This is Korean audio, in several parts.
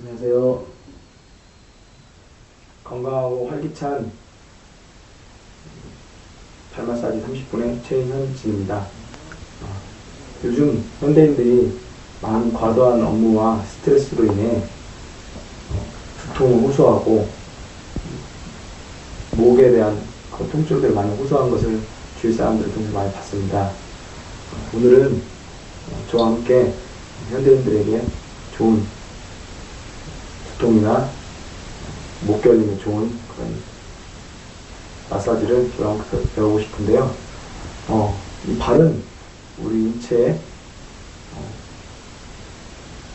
안녕하세요. 건강하고 활기찬 발 마사지 30분의 최현진입니다. 어, 요즘 현대인들이 많은 과도한 업무와 스트레스로 인해 어, 두통을 호소하고 목에 대한 그 통증들을 많이 호소한 것을 주위 사람들 통해서 많이 봤습니다. 어, 오늘은 어, 저와 함께 현대인들에게 좋은 두통이나 목결림에 좋은 그런 마사지를 저랑 배- 배우고 싶은데요. 어, 이 발은 우리 인체의 어,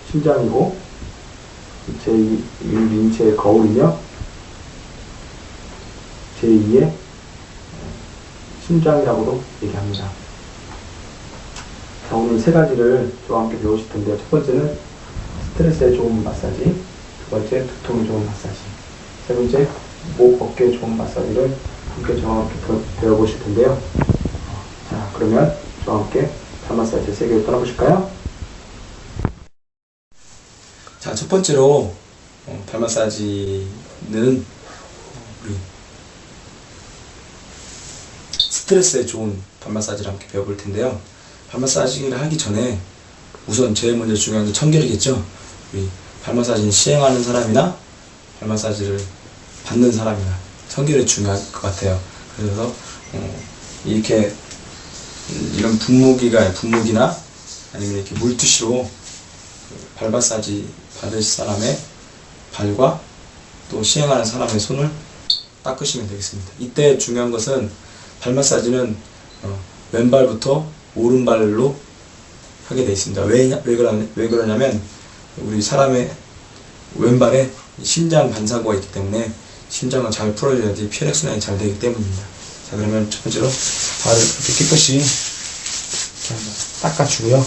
심장이고 제2 우리 인체의 거울이며 제2의 심장이라고도 얘기합니다. 자, 오늘 세 가지를 저와 함께 배우실 텐데요. 첫 번째는 스트레스에 좋은 마사지, 두 번째 두통에 좋은 마사지, 세 번째 목 어깨에 좋은 마사지를 함께 저와 함께 배- 배워보실 텐데요. 어, 자 그러면 저와 함께 발 마사지 세계로 떠나보실까요? 자, 첫 번째로 어, 발 마사지는 어, 우리 스트레스에 좋은 발 마사지를 함께 배워볼 텐데요. 발 마사지를 하기 전에 우선 제일 먼저 중요한 건 청결이겠죠. 우리 발 마사지는 시행하는 사람이나 발 마사지를 받는 사람이나 청결이 중요할 것 같아요. 그래서 어, 이렇게 음, 이런 분무기가 분무기나 아니면 이렇게 물티슈로 발 마사지 받을 사람의 발과 또 시행하는 사람의 손을 닦으시면 되겠습니다. 이때 중요한 것은 발 마사지는 어, 왼발부터 오른발로 하게 되어 있습니다. 왜, 왜, 그러, 왜 그러냐면 우리 사람의 왼발에 심장 반사구가 있기 때문에 심장을 잘 풀어줘야지 혈액 순환이 잘 되기 때문입니다. 자 그러면 첫 번째로 발을 이렇게 깨끗이 닦아주고요.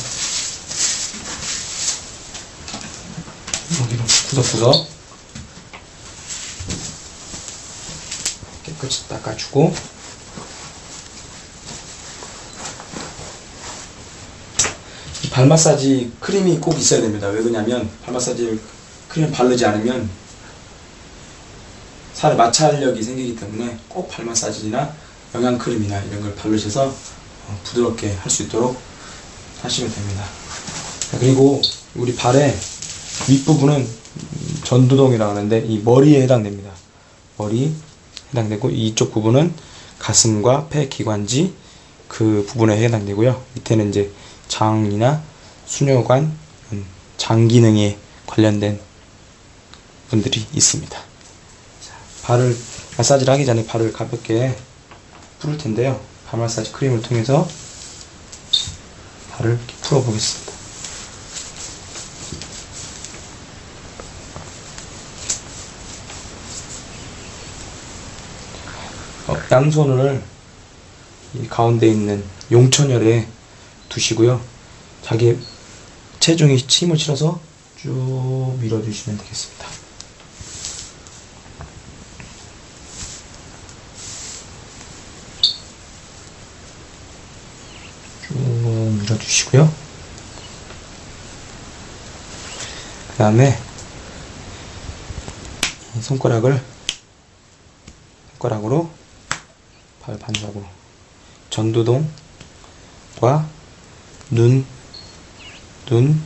여기로 구석구석 깨끗이 닦아주고 발 마사지 크림이 꼭 있어야 됩니다. 왜 그러냐면 발 마사지 크림 바르지 않으면 살에 마찰력이 생기기 때문에 꼭 발 마사지나 영양 크림이나 이런 걸 바르셔서 어, 부드럽게 할 수 있도록 하시면 됩니다. 자, 그리고 우리 발의 윗부분은 음, 전두동이라고 하는데 이 머리에 해당됩니다. 머리 해당되고 이쪽 부분은 가슴과 폐 기관지 그 부분에 해당되고요. 밑에는 이제 장이나 수녀관, 음, 장 기능에 관련된 분들이 있습니다. 자, 발을 마사지를 하기 전에 발을 가볍게 풀을 텐데요. 발 마사지 크림을 통해서 발을 풀어 보겠습니다. 어, 양손을 이 가운데 있는 용천열에 두시고요. 자기 체중이 힘을 실어서 쭉 밀어주시면 되겠습니다. 쭉 밀어주시고요. 그 다음에 손가락을 손가락으로 발 반사구로 전두동과 눈, 눈,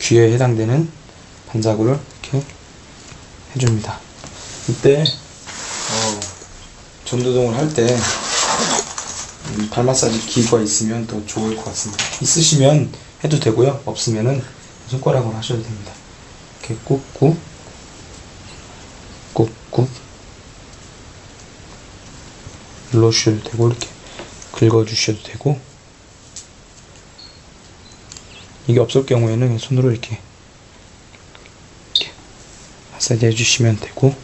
귀에 해당되는 반사구를 이렇게 해줍니다. 이때 어, 전두동을 할 때 발 마사지 기구가 있으면 더 좋을 것 같습니다. 있으시면 해도 되고요. 없으면은 손가락으로 하셔도 됩니다. 이렇게 꾹꾹 꾹꾹 눌러주셔도 되고 이렇게 긁어주셔도 되고 이게 없을 경우에는 손으로 이렇게 이렇게 마사지 해주시면 되고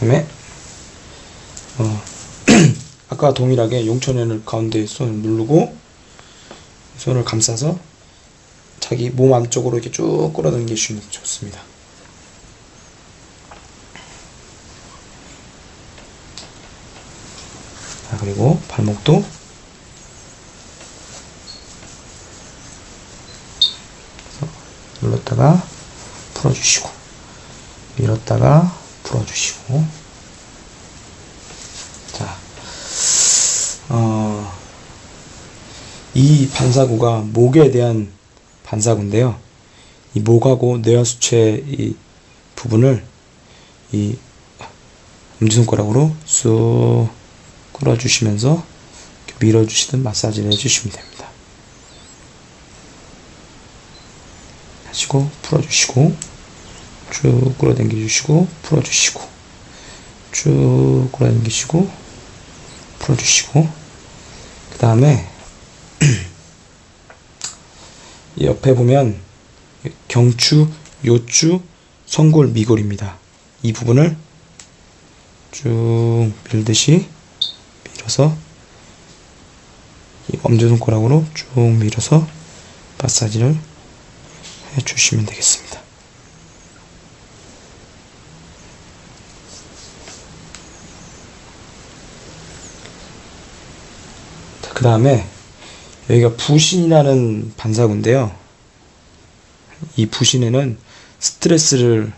그다음에 어 아까 동일하게 용천연을 가운데 손을 누르고 손을 감싸서 자기 몸 안쪽으로 이렇게 쭉 끌어당기시면 좋습니다. 자, 그리고 발목도 눌렀다가 풀어주시고 밀었다가 풀어주시고 자, 어, 이 반사구가 목에 대한 반사구인데요. 이 목하고 뇌하수체 이 부분을 이 엄지손가락으로 쑥 끌어주시면서 밀어주시든 마사지를 해주시면 됩니다. 하시고 풀어주시고 쭉 끌어당겨 주시고 풀어주시고 쭉 끌어당기시고 풀어주시고 그 다음에 옆에 보면 경추, 요추, 성골, 미골입니다. 이 부분을 쭉 밀듯이 밀어서 이 엄지손가락으로 쭉 밀어서 마사지를 해주시면 되겠습니다. 그 다음에 여기가 부신이라는 반사구인데요. 이 부신에는 스트레스를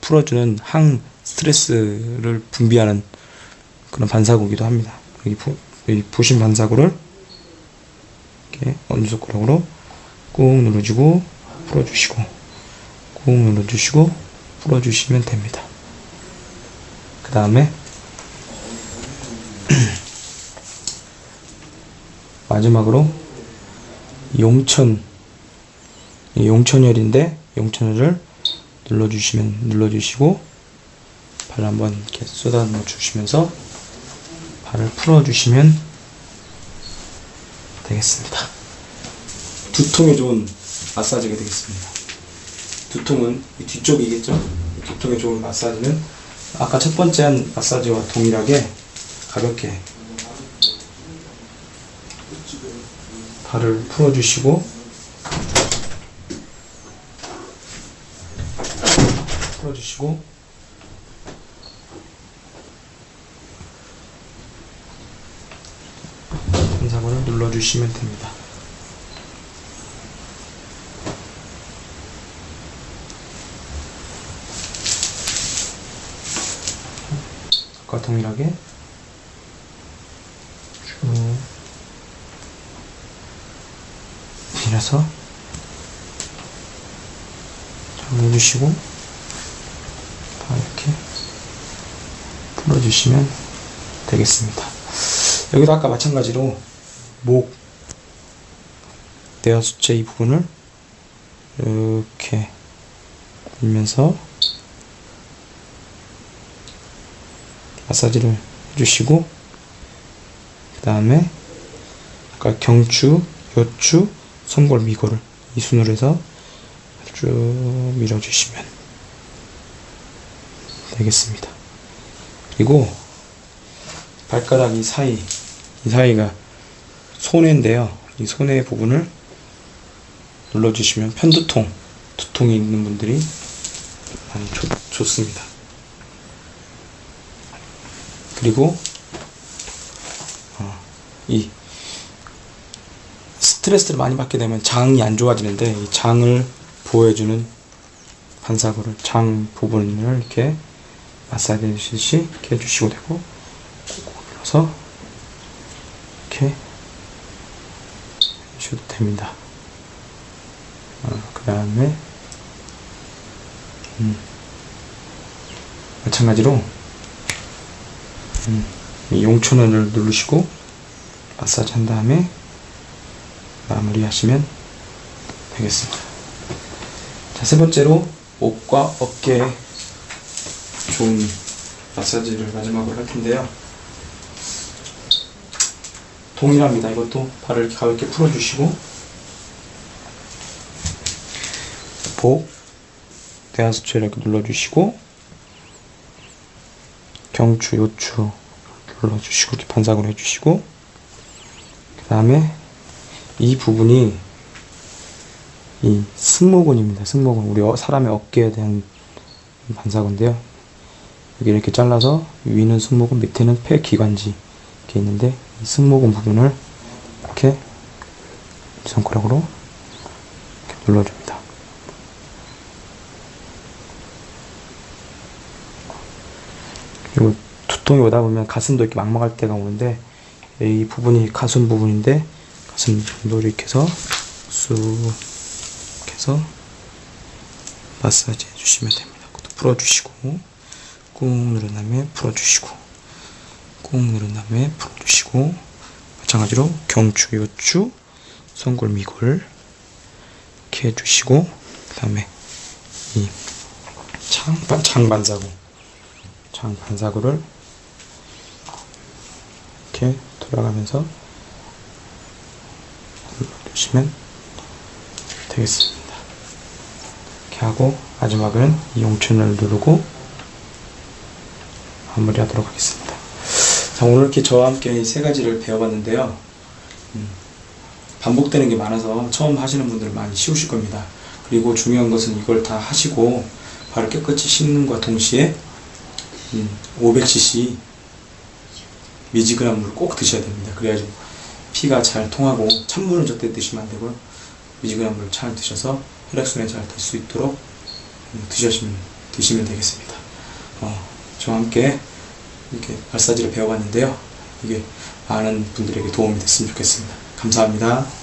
풀어주는 항 스트레스를 분비하는 그런 반사구이기도 합니다. 여기, 부, 여기 부신 반사구를 이렇게 엄지손가락으로 꾹 눌러주고 풀어주시고 꾹 눌러주시고 풀어주시면 됩니다. 그 다음에 마지막으로 용천 이 용천혈인데 용천혈을 눌러주시면 눌러주시고 발 한번 이렇게 쏟아 넣어 주시면서 발을 풀어주시면 되겠습니다. 두통에 좋은 마사지가 되겠습니다. 두통은 이 뒤쪽이겠죠? 이 두통에 좋은 마사지는 아까 첫 번째 한 마사지와 동일하게 가볍게 발을 풀어주시고 풀어주시고 분사구를 눌러주시면 됩니다. 아까 동일하게? 쭉 밀어서? 정리해주시고. 다 이렇게 풀어주시면 되겠습니다. 여기도 아까 마찬가지로 목 내어 수체 이 부분을 이렇게 밀면서 마사지를 해주시고 그 다음에 아까 경추, 요추, 성골, 미골을 이 순으로 해서 쭉 밀어주시면 되겠습니다. 그리고 발가락 이 사이, 이 사이가 손해인데요. 이 손해 부분을 눌러주시면 편두통, 두통이 있는 분들이 많이 좋, 좋습니다. 그리고 어, 이 스트레스를 많이 받게 되면 장이 안 좋아지는데 이 장을 보호해주는 반사구를 장 부분을 이렇게 마사지 해주듯이 이렇게 해주시고 되고 꾹꾹 눌러서 이렇게 해주셔도 됩니다. 어, 그 다음에 음, 마찬가지로 용천원을 누르시고 마사지 한 다음에 마무리 하시면 되겠습니다. 자, 세 번째로 목과 어깨 좋은 마사지를 마지막으로 할 텐데요. 동일합니다. 이것도 발을 가볍게 풀어주시고 복, 대하수체 이렇게 눌러주시고 경추, 요추 눌러주시고 이렇게 반사구로 해주시고 그 다음에 이 부분이 이 승모근입니다. 승모근 우리 어- 사람의 어깨에 대한 반사구인데요. 여기 이렇게 잘라서 위는 승모근, 밑에는 폐기관지 이렇게 있는데 이 승모근 부분을 이렇게 손가락으로 이렇게 눌러줍니다. 그리고 두통이 오다 보면 가슴도 이렇게 막막할 때가 오는데 이 부분이 가슴 부분인데 가슴 부분도 이렇게 해서 쑥 해서 마사지 해주시면 됩니다. 그것도 풀어주시고 꾹 누른 다음에 풀어주시고 꾹 누른 다음에 풀어주시고 마찬가지로 경추, 요추, 성골, 미골 이렇게 해주시고 그 다음에 이 장반, 장반사구 장반사구를 이렇게 돌아가면서 눌러주시면 되겠습니다. 이렇게 하고 마지막은 이 용춘을 누르고 마무리하도록 하겠습니다. 자, 오늘 이렇게 저와 함께 이세 가지를 배워봤는데요. 음, 반복되는 게 많아서 처음 하시는 분들은 많이 쉬우실 겁니다. 그리고 중요한 것은 이걸 다 하시고 발을 깨끗이 씻는과 동시에 음, 500cc 미지근한 물을 꼭 드셔야 됩니다. 그래야지 피가 잘 통하고 찬물은 절대 드시면 안 되고요. 미지근한 물을 잘 드셔서 혈액순환이 잘 될 수 있도록 음, 드시면, 드시면 되겠습니다. 어, 저와 함께 이렇게 마사지를 배워봤는데요. 이게 많은 분들에게 도움이 됐으면 좋겠습니다. 감사합니다.